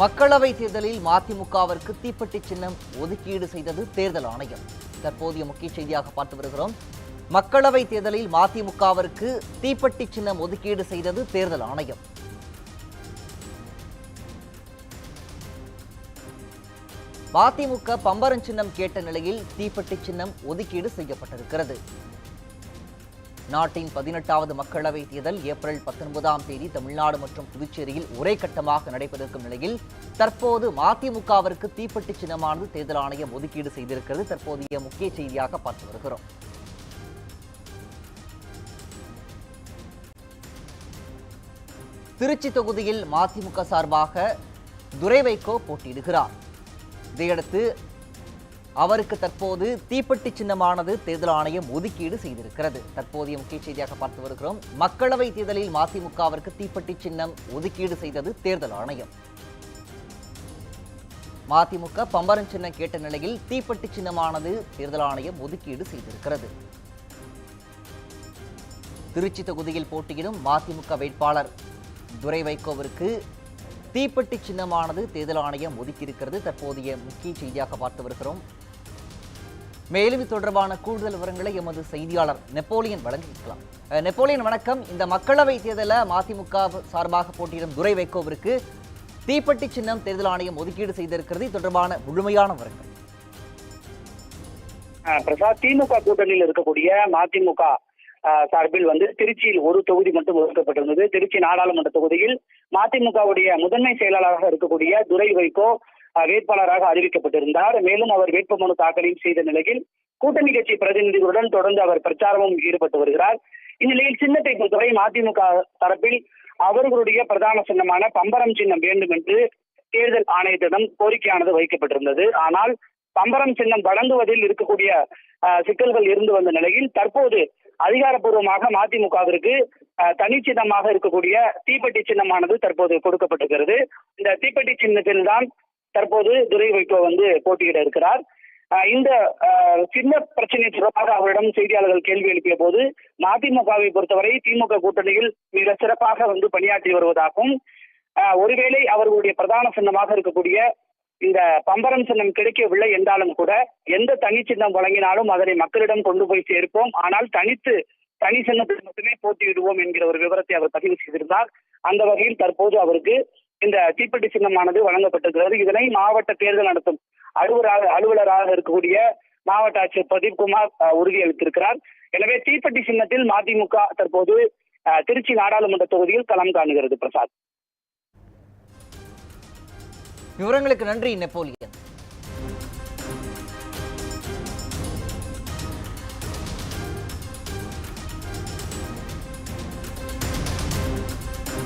மக்களவை தேர்தலில் மதிமுகவிற்கு தீப்பெட்டி சின்னம் ஒதுக்கீடு செய்தது தேர்தல் ஆணையம். தற்போதைய முக்கிய செய்தியாக பார்த்து வருகிறோம். மக்களவை தேர்தலில் மதிமுகவிற்கு தீப்பெட்டி சின்னம் ஒதுக்கீடு செய்தது தேர்தல் ஆணையம். மதிமுக பம்பரம் சின்னம் கேட்ட நிலையில் தீப்பெட்டி சின்னம் ஒதுக்கீடு செய்யப்பட்டிருக்கிறது. நாட்டின் பதினெட்டாவது மக்களவை தேர்தல் ஏப்ரல் பத்தொன்பதாம் தேதி தமிழ்நாடு மற்றும் புதுச்சேரியில் ஒரே கட்டமாக நடைபெற்றிருக்கும் நிலையில் தற்போது மதிமுகவிற்கு தீப்பெட்டி சின்னமானது தேர்தல் ஆணையம் ஒதுக்கீடு செய்திருக்கிறது. தற்போதைய முக்கிய செய்தியாக பார்த்து வருகிறோம். திருச்சி தொகுதியில் மதிமுக சார்பாக துரை வைகோ போட்டியிடுகிறார். இதையடுத்து அவருக்கு தற்போது தீப்பெட்டி சின்னமானது தேர்தல் ஆணையம் ஒதுக்கீடு செய்திருக்கிறது. தற்போதைய முக்கிய செய்தியாக பார்த்து வருகிறோம். மக்களவை தேர்தலில் மதிமுகவிற்கு தீப்பெட்டி சின்னம் ஒதுக்கீடு செய்தது தேர்தல் ஆணையம். மதிமுக பம்பரம் சின்னம் கேட்ட நிலையில் தீப்பெட்டி சின்னமானது தேர்தல் ஆணையம் ஒதுக்கீடு செய்திருக்கிறது. திருச்சி தொகுதியில் போட்டியிடும் மதிமுக வேட்பாளர் துரை வைகோவிற்கு தீப்பெட்டி சின்னமானது தேர்தல் ஆணையம் ஒதுக்கியிருக்கிறது. தற்போதைய முக்கிய செய்தியாக பார்த்து வருகிறோம். மேலும் இது தொடர்பான கூடுதல் விவரங்களை எமது செய்தியாளர் நெப்போலியன் வழங்கியிருக்கலாம். நெப்போலியன் வணக்கம். இந்த மக்களவை தேர்தலில் மதிமுக சார்பாக போட்டியிடும் துரை வைகோவிற்கு தீப்பெட்டி சின்னம் தேர்தல் ஆணையம் ஒதுக்கீடு செய்திருக்கிறது. தொடர்பான முழுமையான விவரங்கள். ஆஹ் பிரசாத் திமுக கூட்டணியில் இருக்கக்கூடிய மதிமுக ஆஹ் சார்பில் வந்து திருச்சியில் ஒரு தொகுதி மட்டும் ஒதுக்கப்பட்டிருந்தது. திருச்சி நாடாளுமன்ற தொகுதியில் மதிமுகவுடைய முதன்மை செயலாளராக இருக்கக்கூடிய துரை வைகோ வேட்பாளராக அறிவிக்கப்பட்டிருந்தார். மேலும் அவர் வேட்புமனு தாக்கலையும் செய்த நிலையில் கூட்டணி கட்சி பிரதிநிதிகளுடன் தொடர்ந்து அவர் பிரச்சாரமும் ஈடுபட்டு வருகிறார். இந்நிலையில் சின்னத்தை பொறுத்தவரை மதிமுக தரப்பில் அவர்களுடைய பிரதான சின்னமான பம்பரம் சின்னம் வேண்டும் என்று தேர்தல் ஆணையத்திடம் கோரிக்கையானது வைக்கப்பட்டிருந்தது. ஆனால் பம்பரம் சின்னம் வழங்குவதில் இருக்கக்கூடிய சிக்கல்கள் இருந்து வந்த நிலையில் தற்போது அதிகாரப்பூர்வமாக மதிமுகவிற்கு ஆஹ், தனிச்சின்னமாக இருக்கக்கூடிய தீப்பெட்டி சின்னமானது தற்போது கொடுக்கப்பட்டிருக்கிறது. இந்த தீப்பெட்டி சின்னத்தில் தான் தற்போது துரை வைகோ வந்து போட்டியிட இருக்கிறார். இந்த சின்ன பிரச்சனை தொடர்பாக அவரிடம் செய்தியாளர்கள் கேள்வி எழுப்பிய போது மதிமுகவை பொறுத்தவரை திமுக கூட்டணியில் மிக சிறப்பாக வந்து பணியாற்றி வருவதாகவும் ஆஹ், ஒருவேளை அவர்களுடைய பிரதான சின்னமாக இருக்கக்கூடிய இந்த பம்பரம் சின்னம் கிடைக்கவில்லை என்றாலும் கூட எந்த தனி சின்னம் வழங்கினாலும் அதனை மக்களிடம் கொண்டு போய் சேர்ப்போம். ஆனால் தனித்து தனி சின்னத்தில் மட்டுமே போட்டியிடுவோம் என்கிற ஒரு விவரத்தை அவர் பதிவு செய்திருந்தார். அந்த வகையில் தற்போது அவருக்கு இந்த தீப்பெட்டி சின்னமானது வழங்கப்பட்டிருக்கிறது. இதனை மாவட்ட தேர்தல் நடத்தும் அலுவலராக அலுவலராக இருக்கக்கூடிய மாவட்ட ஆட்சியர் பிரதீப்குமார் அஹ், உறுதியளித்திருக்கிறார் எனவே தீப்பெட்டி சின்னத்தில் மதிமுக தற்போது திருச்சி நாடாளுமன்ற தொகுதியில் களம் காணுகிறது பிரசாத். விவரங்களுக்கு நன்றி நெப்போலியன்.